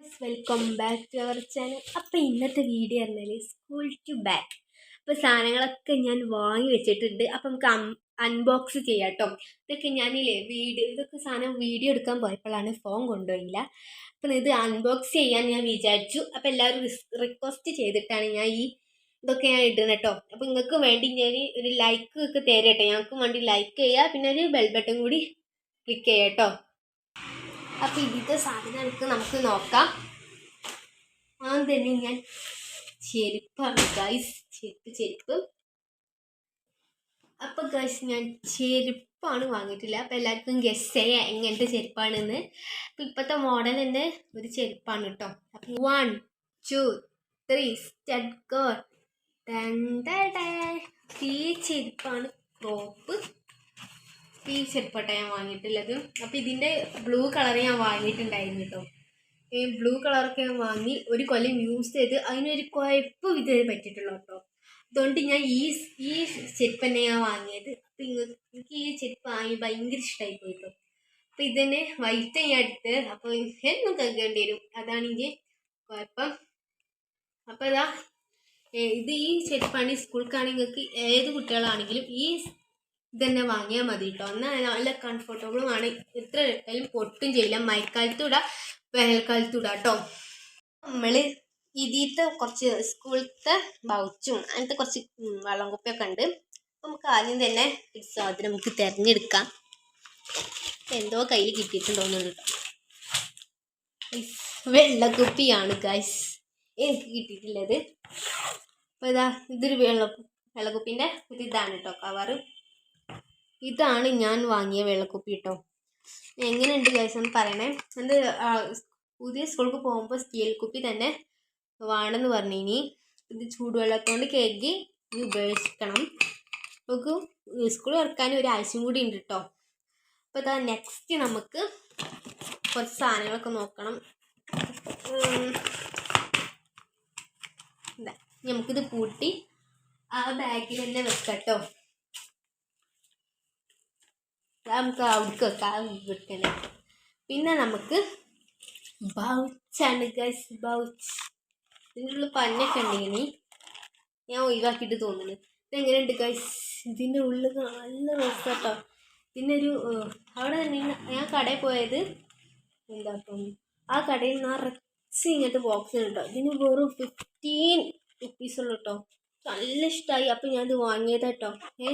Welcome back to our channel അപ്പോൾ ഇന്നത്തെ video പറഞ്ഞാൽ സ്കൂൾ ടു ബാക്ക് അപ്പോൾ സാധനങ്ങളൊക്കെ ഞാൻ വാങ്ങി വെച്ചിട്ടുണ്ട്. അപ്പം നമുക്ക് അൺബോക്സ് ചെയ്യാം കേട്ടോ ഇതൊക്കെ ഞാനില്ലേ വീഡിയോ ഇതൊക്കെ സാധനം വീഡിയോ എടുക്കാൻ പോയപ്പോഴാണ് ഫോൺ കൊണ്ടുപോയില്ല. അപ്പം ഇത് അൺബോക്സ് ചെയ്യാൻ ഞാൻ വിചാരിച്ചു. അപ്പോൾ എല്ലാവരും റിക്വസ്റ്റ് ചെയ്തിട്ടാണ് ഞാൻ ഈ ഇതൊക്കെ ഞാൻ ഇടുന്നത് കേട്ടോ. അപ്പോൾ നിങ്ങൾക്ക് വേണ്ടി ഞാൻ ഒരു ലൈക്ക് ഒക്കെ തരട്ടെ ഞങ്ങൾക്ക് വേണ്ടി ലൈക്ക് ചെയ്യുക പിന്നെ ഒരു ബെൽ ബട്ടൺ കൂടി ക്ലിക്ക് ചെയ്യാം കേട്ടോ. അപ്പോൾ ഇതിന്റെ സാധനം നമുക്ക് നോക്കാം. ആദ്യം തന്നെ ഞാൻ ചെരുപ്പാണ് ഗൈസ് ചെരുപ്പ് ചെരുപ്പ്. അപ്പം ഗൈസ് ഞാൻ ചെരുപ്പാണ് വാങ്ങിയിട്ടില്ല അപ്പം എല്ലാവർക്കും ഗസ് ചെയ്യാം എങ്ങനത്തെ ചെരുപ്പാണെന്ന്. അപ്പം ഇപ്പോഴത്തെ മോഡൽ തന്നെ ഒരു ചെരുപ്പാണ് കേട്ടോ. അപ്പം one two three stud goal ഈ ചെരുപ്പാണ്. ക്രോപ്പ് ഈ ചെരുപ്പട്ട ഞാൻ വാങ്ങിയിട്ടുള്ളത്. അപ്പോൾ ഇതിന്റെ ബ്ലൂ കളർ ഞാൻ വാങ്ങിയിട്ടുണ്ടായിരുന്നു കേട്ടോ ഈ ബ്ലൂ കളറൊക്കെ ഞാൻ വാങ്ങി ഒരു കൊല്ലം യൂസ് ചെയ്ത് അതിനൊരു കുഴപ്പം ഇതുവരെ പറ്റിയിട്ടുള്ളൂ കേട്ടോ അതുകൊണ്ട് ഞാൻ ഈ ഈ ചെരുപ്പ് തന്നെ ഞാൻ വാങ്ങിയത്. അപ്പം എനിക്ക് ഈ ചെരുപ്പ് വാങ്ങി ഭയങ്കര ഇഷ്ടമായി പോയി കേട്ടോ അപ്പം ഇതന്നെ വൈറ്റ് ഞാൻ എടുത്ത് അപ്പോൾ എന്നും കേൾക്കേണ്ടി വരും. അതാണെങ്കിൽ കുഴപ്പം. അപ്പോൾ ഇതാ ഇത് ഈ ചെരുപ്പാണെങ്കിൽ സ്കൂൾക്കാണെങ്കിൽ ഏത് കുട്ടികളാണെങ്കിലും ഈ ഇതന്നെ വാങ്ങിയാൽ മതി കേട്ടോ എന്നാൽ നല്ല കംഫർട്ടബിളുമാണ് എത്ര ഇട്ടാലും പൊട്ടും ചെയ്യില്ല. മഴക്കാലത്തും ഇടാം. വേനൽക്കാലത്തും ഇടാം കേട്ടോ നമ്മൾ ഇതിലത്തെ കുറച്ച് സ്കൂളത്തെ ബൗച്ചും അങ്ങനത്തെ കുറച്ച് വെള്ളം കുപ്പിയൊക്കെ ഉണ്ട്. നമുക്ക് ആദ്യം തന്നെ ഒരു സാധനം നമുക്ക് തിരഞ്ഞെടുക്കാം. എന്തോ കയ്യിൽ കിട്ടിയിട്ടുണ്ടോന്നുണ്ട് കേട്ടോ വെള്ളക്കുപ്പിയാണ് ഗൈസ് എനിക്ക് കിട്ടിയിട്ടുള്ളത്. അപ്പോൾ ഇതാ ഇതൊരു വെള്ള വെള്ളക്കുപ്പിന്റെ ഒരു ഇതാണ് കേട്ടോ കവറ് ഇതാണ് ഞാൻ വാങ്ങിയ വെള്ളക്കുപ്പി കേട്ടോ എങ്ങനെയുണ്ട് ഗൈസ് എന്ന് പറയണേ? എന്റെ പുതിയ സ്കൂൾക്ക് പോകുമ്പോൾ സ്റ്റീൽ കുപ്പി തന്നെ വേണമെന്ന് പറഞ്ഞു. ഇനി ഇത് ചൂടുവെള്ളത്തോണ്ട് കേക്ക് ഉപയോഗിക്കണം നമുക്ക് സ്കൂൾ തുറക്കാൻ ഒരാഴ്ചയും കൂടി ഉണ്ട് കേട്ടോ അപ്പോൾ ഇതാ നെക്സ്റ്റ് നമുക്ക് കുറച്ച് സാധനങ്ങളൊക്കെ നോക്കണം. നമുക്കിത് പൂട്ടി ആ ബാഗിൽ തന്നെ വെക്കാം കേട്ടോ നമുക്ക് അവിടേക്ക് വെക്കാം വെക്കണേ പിന്നെ നമുക്ക് ബൗച്ചാണ് ഗൈസ് ബൗച്ച്. ഇതിന്റെ ഉള്ളിൽ ഉണ്ടെങ്കിൽ ഞാൻ ഒഴിവാക്കിയിട്ട് തോന്നുന്നു. ഇതെങ്ങനെയുണ്ട് ഗൈസ് ഇതിന്റെ ഉള്ളിൽ നല്ല രസട്ടോ പിന്നെ ഒരു അവിടെ തന്നെ ഞാൻ കടയിൽ പോയത് എന്താ ആ കടയിൽ നിറച്ച് ഇങ്ങനത്തെ ബോക്സ് കേട്ടോ. ഇതിന് വെറും ഫിഫ്റ്റീൻ റുപ്പീസുള്ളൂ കേട്ടോ. നല്ല ഇഷ്ടമായി. അപ്പം ഞാനിത് വാങ്ങിയതാട്ടോ ഏ?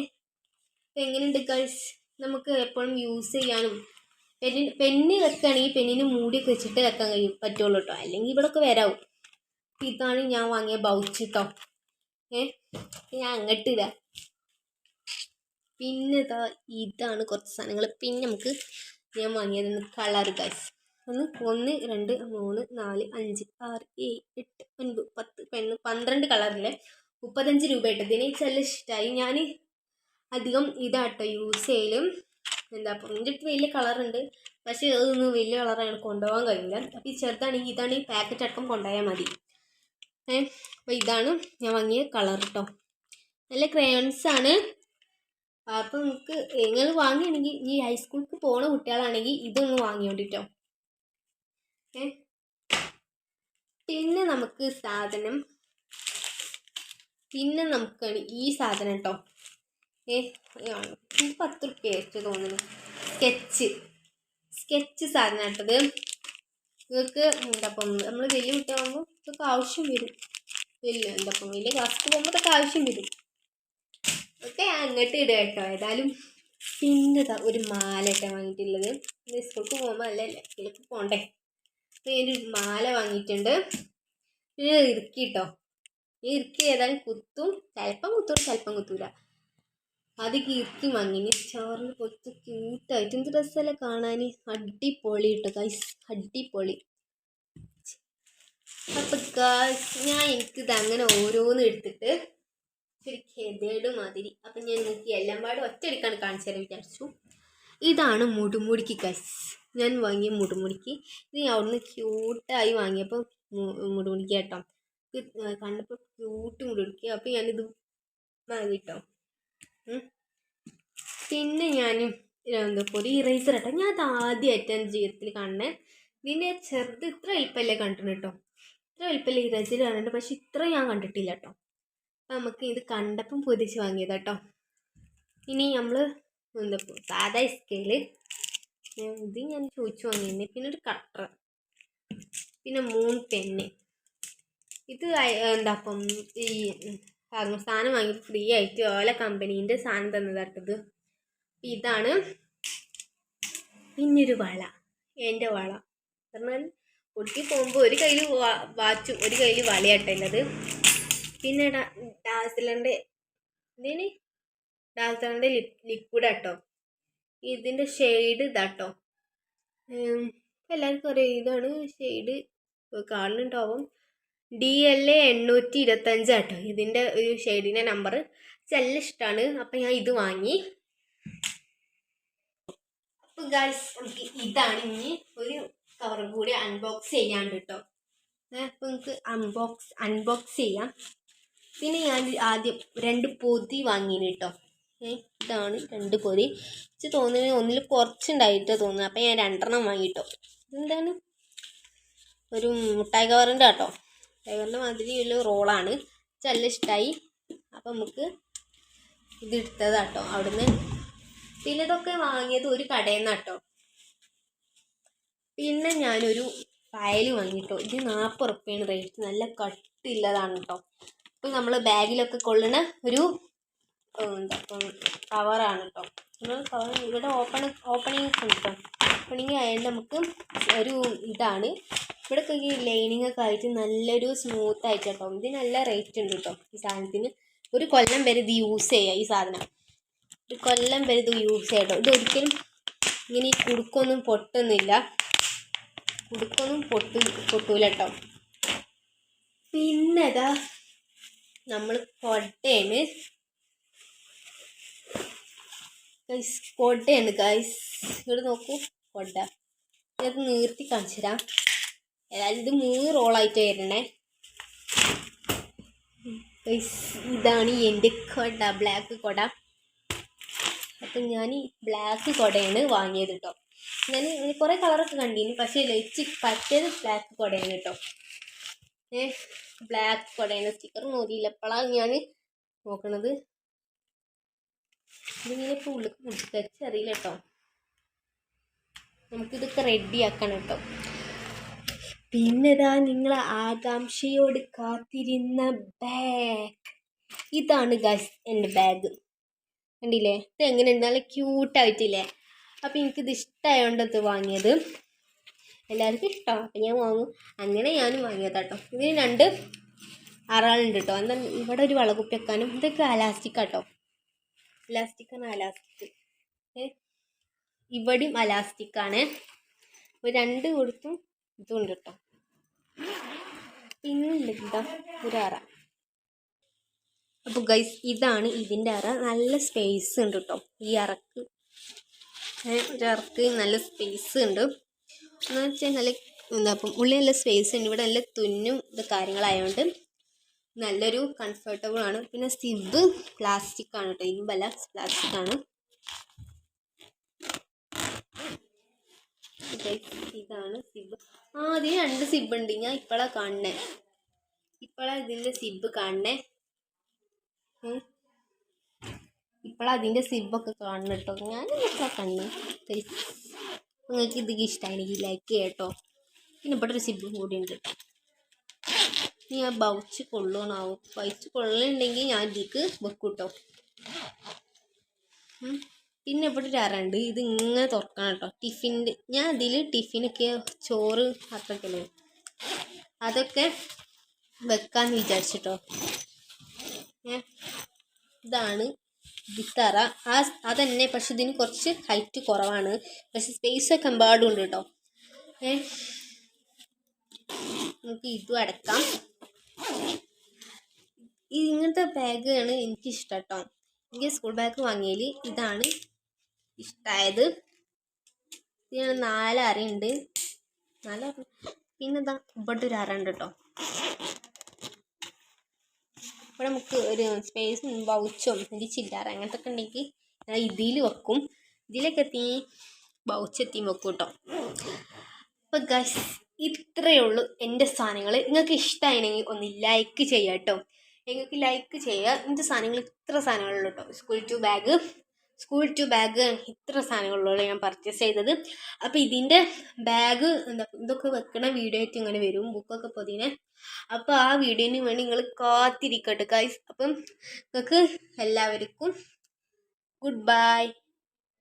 എങ്ങനെയുണ്ട് ഗൈസ് നമുക്ക് എപ്പോഴും യൂസ് ചെയ്യാനും പെന്നിന് പെന്ന് വെക്കുകയാണെങ്കിൽ പെന്നിന് മൂടിയൊക്കെ വെച്ചിട്ട് വെക്കാൻ കഴിയും പറ്റുള്ളൂ കേട്ടോ അല്ലെങ്കിൽ ഇവിടെയൊക്കെ വരാവും. ഇതാണ് ഞാൻ വാങ്ങിയ ബൗച്ച് കേട്ടോ ഏ? ഞാൻ അങ്ങോട്ട് ഇല്ല പിന്നെ ഇതാ ഇതാണ് കുറച്ച് സാധനങ്ങൾ പിന്നെ നമുക്ക് ഞാൻ വാങ്ങിയത് കളർ ഗൈസ് ഒന്ന് ഒന്ന് രണ്ട് മൂന്ന് നാല് അഞ്ച് ആറ് ഏഴ് എട്ട് ഒൻപത് പത്ത് പെണ്ണ് പന്ത്രണ്ട് കളറിലെ മുപ്പത്തഞ്ച് രൂപ ഇട്ടത്. ഇതിനെ നല്ല ഇഷ്ടമായി ഞാൻ അധികം ഇതാട്ടോ യൂസ് ചെയ്യലും. എന്താ പറഞ്ഞിട്ട് വലിയ കളറുണ്ട് പക്ഷേ അതൊന്നും വലിയ കളറാണ് കൊണ്ടുപോകാൻ കഴിയില്ല. അപ്പോൾ ഈ ചെറുതാണെങ്കിൽ ഇതാണ് ഈ പാക്കറ്റ് അടക്കം കൊണ്ടുപോയാൽ മതി. ഏ അപ്പോൾ ഇതാണ് ഞാൻ വാങ്ങിയ കളർ കേട്ടോ നല്ല ക്രയോൺസ് ആണ്. അപ്പോൾ നിങ്ങൾക്ക് നിങ്ങൾ വാങ്ങിയാണെങ്കിൽ ഈ ഹൈസ്കൂൾക്ക് പോണ കുട്ടികളാണെങ്കിൽ ഇതൊന്ന് വാങ്ങിയോണ്ടിട്ടോ ഏ പിന്നെ നമുക്ക് സാധനം. പിന്നെ നമുക്കാണ് ഈ സാധനം കേട്ടോ പത്ത് റുപ്യ വെച്ച് തോന്നുന്നു സ്കെച്ച്. സ്കെച്ച് സാധനം കേട്ടത് നിങ്ങൾക്ക് എന്താ ഇപ്പം നമ്മൾ വലിയ കുട്ടിയാകുമ്പോൾ ഇതൊക്കെ ആവശ്യം വരും. വലിയ എന്താ ഇപ്പം വലിയ ക്ലാസ്സിൽ പോകുമ്പോൾ ഇതൊക്കെ ആവശ്യം വരും. ഒക്കെ അങ്ങോട്ട് ഇടുക കേട്ടോ. ഏതായാലും പിന്നെ ഒരു മാല ഇട്ടാൻ വാങ്ങിയിട്ടുള്ളത്. സ്കൂൾക്ക് പോകുമ്പോൾ അല്ല സ്കൂൾക്ക് പോകണ്ടേ അപ്പോൾ ഈ ഒരു മാല വാങ്ങിയിട്ടുണ്ട്. പിന്നെ ഇറുക്കി കേട്ടോ. ഈ ഇറുക്കി ഏതായാലും കുത്തും. ചിലപ്പം കുത്തും ചിലപ്പം കുത്തൂല. അത് കീർത്തി മങ്ങിന് ചോറിൽ പൊത്ത് ക്യൂട്ടായിട്ട് എന്ത് ഡ്രസ്സല്ലേ കാണാൻ അടിപൊളി കേട്ടോ ഗൈസ് അടിപൊളി. അപ്പം ഗൈസ് ഞാൻ എനിക്കിത് അങ്ങനെ ഓരോന്ന് എടുത്തിട്ട് ഒരു കെതേട് മാതിരി. അപ്പം ഞാൻ നോക്കി എല്ലാം പാടും ഒറ്റയടിക്കാണ് കാണിച്ചു തരാൻ വിചാരിച്ചു. ഇതാണ് മുടുമുടിക്ക് ഗൈസ് ഞാൻ വാങ്ങിയ മുടുമുടിക്ക്. ഇത് ഞാൻ അവിടുന്ന് ക്യൂട്ടായി വാങ്ങിയപ്പോൾ മുടുമുടിക്ക് കേട്ടോ. കണ്ടപ്പോൾ ക്യൂട്ട് മുടുമുടിക്ക്. അപ്പോൾ ഞാനിത് വാങ്ങിട്ടോ. പിന്നെ ഞാൻ എന്താ ഒരു ഇറേസർ കേട്ടോ ഞാൻ അത് ആദ്യമായിട്ട് എന്റെ ജീവിതത്തിൽ കാണണേ ഇതിന്റെ ചെറുത് ഇത്ര വലിപ്പമല്ലേ കണ്ടിട്ടുണ്ട് കേട്ടോ ഇത്ര വലിപ്പമല്ലേ ഈ കാണുന്നുണ്ട് പക്ഷെ ഇത്ര ഞാൻ കണ്ടിട്ടില്ല കേട്ടോ അപ്പം നമുക്ക് ഇത് കണ്ടപ്പം പൊതിച്ച് വാങ്ങിയത് കേട്ടോ ഇനി നമ്മൾ എന്താ സാധാ സ്കെയിൽ ഇത് ഞാൻ ചോദിച്ചു വാങ്ങിയിരുന്നു പിന്നെ ഒരു കട്ടർ പിന്നെ മൂന്ന് പെണ്ണ് ഇത് എന്താ അപ്പം ഈ സാധനം വാങ്ങി ഫ്രീ ആയിട്ട് ഓല കമ്പനീന്റെ സാധനം തന്നതാട്ടത് ഇതാണ്. പിന്നൊരു വള. എന്റെ വള. പറഞ്ഞാൽ പൊട്ടി പോകുമ്പോൾ ഒരു കയ്യിൽ വാച്ചും ഒരു കയ്യിൽ വളയാട്ടുള്ളത് പിന്നെ ഡാസിലന്റെ ഇതിന് ഡാസിലന്റെ ലിപ് ലിക്വിഡ് ആട്ടോ ഇതിന്റെ ഷെയ്ഡ് ഇതാട്ടോ. എല്ലാവർക്കും അറിയാം. ഇതാണ് ഷെയ്ഡ്. കാണുന്നുണ്ടാവും. ഡി എൽ എ എണ്ണൂറ്റി ഇരുപത്തഞ്ച് കേട്ടോ ഇതിന്റെ ഒരു ഷെയ്ഡിന്റെ നമ്പർ ചെല്ല ഇഷ്ടമാണ് അപ്പം ഞാൻ ഇത് വാങ്ങി. അപ്പം ഗൈസ് ഇതാണ് ഇനി ഒരു കവറും കൂടി അൺബോക്സ് ചെയ്യാണ്ട് കേട്ടോ അപ്പം നമുക്ക് അൺബോക്സ് അൺബോക്സ് ചെയ്യാം. പിന്നെ ഞാൻ ആദ്യം രണ്ട് പൊതി വാങ്ങിന് കേട്ടോ ഇതാണ് രണ്ട് പൊതി. എനിക്ക് തോന്നുന്നത് ഒന്നിൽ കുറച്ചുണ്ടായിട്ട് തോന്നുന്നു. അപ്പം ഞാൻ രണ്ടെണ്ണം വാങ്ങിട്ടോ ഇതെന്താണ്? ഒരു മുട്ടായി കവറിന്റെ കേട്ടോ മാതിരി മാതിരിയുള്ള റോളാണ്. ചെല്ല ഇഷ്ടമായി അപ്പം നമുക്ക് ഇത് എടുത്തതാട്ടോ അവിടുന്ന് പിന്നെ ഇതൊക്കെ വാങ്ങിയത് ഒരു കടയിൽ നിന്നാട്ടോ പിന്നെ ഞാനൊരു ഫയൽ വാങ്ങിട്ടോ. ഇത് നാൽപ്പത് ഉറുപ്പ്യാണ് റേറ്റ്. നല്ല കട്ടില്ലതാണ് കേട്ടോ ഇപ്പം നമ്മൾ ബാഗിലൊക്കെ കൊള്ളുന്ന ഒരു എന്താ കവറാണ് കേട്ടോ കവർ ഇവിടെ ഓപ്പൺ ഓപ്പണിങ് ഉണ്ട് ഓപ്പണിങ് ആയാലും നമുക്ക് ഒരു ഇതാണ്. ഇവിടെ ഈ ലൈനിങ് ഒക്കെ ആയിട്ട് നല്ലൊരു സ്മൂത്ത് ആയിട്ട് കേട്ടോ ഇത് നല്ല റേറ്റ് ഉണ്ട് കേട്ടോ ഈ സാധനത്തിന്. ഒരു കൊല്ലം വരെ ഇത് യൂസ് ചെയ്യുക ഈ സാധനം. ഒരു കൊല്ലം വരെ ഇത് യൂസ് ചെയ്യാം കേട്ടോ ഇത് ഒരിക്കലും ഇങ്ങനെ കുടുക്കൊന്നും പൊട്ടുന്നില്ല. കുടുക്കൊന്നും പൊട്ടു പൊട്ടൂല കേട്ടോ പിന്നെതാ നമ്മൾ കൊട്ടയാണ് ഗൈസ് കൊടയാണ്. ഗൈസ് ഇവിടെ നോക്കൂ. കൊട. ഇത് നീർത്തി കാണിച്ചു തരാം ഏതായാലും ഇത് മൂന്ന് റോളായിട്ട് വരണേ. ഗൈസ് ഇതാണ് എന്റെ കൊട ബ്ലാക്ക് കൊട. അപ്പം ഞാൻ ബ്ലാക്ക് കൊടയാണ് വാങ്ങിയത് കേട്ടോ ഞാൻ കുറേ കളറൊക്കെ കണ്ടിരുന്നു പക്ഷേ ലൈച്ച് പറ്റിയത് ബ്ലാക്ക് കൊടയാണ് കേട്ടോ ഏ ബ്ലാക്ക് കൊടയാണ്. സ്റ്റിക്കർ നോക്കിയില്ല എപ്പോഴാണ് ഞാൻ നോക്കണത്. ഇതിങ്ങനെ ഇപ്പോൾ ഉള്ളിക്ക് കുടിച്ച് അറിയില്ല കേട്ടോ. നമുക്കിതൊക്കെ റെഡി ആക്കണം കേട്ടോ. പിന്നെ ഇതാ നിങ്ങൾ ആകാംക്ഷയോട് കാത്തിരുന്ന ബാഗ് ഇതാണ് ഗസ് എന്റെ ബാഗ് കണ്ടില്ലേ? ഇത് എങ്ങനെ നല്ല ക്യൂട്ടായിട്ടില്ലേ അപ്പം എനിക്കിത് ഇഷ്ടമായതുകൊണ്ട് ഇത് വാങ്ങിയത്. എല്ലാവർക്കും ഇഷ്ടമാണ് അപ്പം ഞാൻ വാങ്ങും. അങ്ങനെ ഞാനും വാങ്ങിയതാട്ടോ ഇതിന് രണ്ട് അറാളുണ്ട് കേട്ടോ. എന്നാൽ ഇവിടെ ഒരു വളകുപ്പി വെക്കാനും ഇതൊക്കെ അലാസ്റ്റിക് ആണ് അലാസ്റ്റിക് ഇവിടെയും അലാസ്റ്റിക് ആണ്. അപ്പോൾ രണ്ട് കൊടുത്തും ഇതുണ്ട് കേട്ടോ പിന്നില്ല ഒരു അറ. അപ്പോൾ ഗൈസ് ഇതാണ് ഇതിന്റെ അറ. നല്ല സ്പേസ് ഉണ്ട് കേട്ടോ ഈ അറക്ക്. ഒരു അറക്ക് നല്ല സ്പേസ് ഉണ്ട്. എന്ന് വെച്ചാൽ നല്ല എന്താ ഉള്ളിൽ നല്ല സ്പേസ് ഉണ്ട്. ഇവിടെ നല്ല തുന്നും ഇത് കാര്യങ്ങളായതുകൊണ്ട് നല്ലൊരു കംഫർട്ടബിൾ ആണ്. പിന്നെ സിബ് പ്ലാസ്റ്റിക് ആണ് കേട്ടോ ഇരുമ്പല്ല പ്ലാസ്റ്റിക് ആണ്. ഇതാണ് സിബ്. ആ അതിന് രണ്ട് സിബ് ഉണ്ട്. ഞാൻ ഇപ്പോഴാണ് കാണണേ ഇപ്പോഴാ ഇതിന്റെ സിബ് കാണണേ ഇപ്പോഴാ അതിന്റെ സിബൊക്കെ കാണണം കേട്ടോ ഞാൻ ഇപ്പോഴാ കണ്ണു നിങ്ങൾക്ക് ഇത് എനിക്ക് ലൈക്ക് ചെയ്യട്ടോ. പിന്നെ ഇവിടെ സിബും കൂടി ഉണ്ട്. ഇനി ഞാൻ ബൗച്ച് കൊള്ളണാവും ബൗച്ച് കൊള്ളുന്നുണ്ടെങ്കിൽ ഞാൻ ഇതിക്ക് വെക്കും കേട്ടോ ഉം. പിന്നെ ഇവിടെ ഒരു അരണ്ട് ഇത് ഇങ്ങനെ തുറക്കണം കേട്ടോ. ടിഫിന്റെ ഞാൻ അതിൽ ടിഫിനൊക്കെ ചോറ് അത്രക്കല്ലേ അതൊക്കെ വെക്കാന്ന് വിചാരിച്ചിട്ടോ. ഇതാണ് വിത്തറ ആ അതന്നെ പക്ഷെ ഇതിന് കുറച്ച് ഹൈറ്റ് കുറവാണ്. പക്ഷെ സ്പേസ് ഒക്കെ എമ്പാടും ഉണ്ട് കേട്ടോ. ഏ നമുക്ക് ഇതും അടക്കാം. ഇങ്ങനത്തെ ബാഗാണ് എനിക്കിഷ്ടം കേട്ടോ എനിക്ക് സ്കൂൾ ബാഗ് വാങ്ങിയതിൽ ഇതാണ് ഇഷ്ടമായത് ഇതിന് നാല് അരയുണ്ട്. നാല് പിന്നെ ഇതാ ഇവിടെ ഒരു അര ഉണ്ട് കേട്ടോ ഇവിടെ നമുക്ക് ഒരു സ്പേസും ബൗച്ചും ഒരു ചില്ലാറ അങ്ങനത്തെ ഒക്കെ ഉണ്ടെങ്കിൽ ഞാൻ ഇതിൽ വെക്കും. ഇതിലൊക്കെ എത്തി ബൗച്ച് എത്തി വെക്കും കേട്ടോ അപ്പോൾ ഗൈസ് ഇത്രയേ ഉള്ളൂ എന്റെ സാധനങ്ങൾ. നിങ്ങൾക്ക് ഇഷ്ടമായിരുന്നെങ്കിൽ ഒന്ന് ലൈക്ക് ചെയ്യുക കേട്ടോ. നിങ്ങൾക്ക് ലൈക്ക് ചെയ്യുക. എന്റെ സാധനങ്ങൾ ഇത്ര സാധനങ്ങളുള്ളൂ കേട്ടോ. School to bag school to bag ഇത്ര സാധനങ്ങളുള്ളൂ ഞാൻ പർച്ചേസ് ചെയ്തത്. അപ്പോൾ ഇതിന്റെ ബാഗ് എന്താ ഇതൊക്കെ വെക്കണ വീഡിയോ ആയിട്ട് ഇങ്ങനെ വരും. ബുക്കൊക്കെ പൊതിനെ അപ്പോൾ ആ വീഡിയോന് വേണ്ടി നിങ്ങൾ കാത്തിരിക്കട്ടെ ഗൈസ് അപ്പം നിങ്ങൾക്ക് എല്ലാവർക്കും ഗുഡ് ബൈ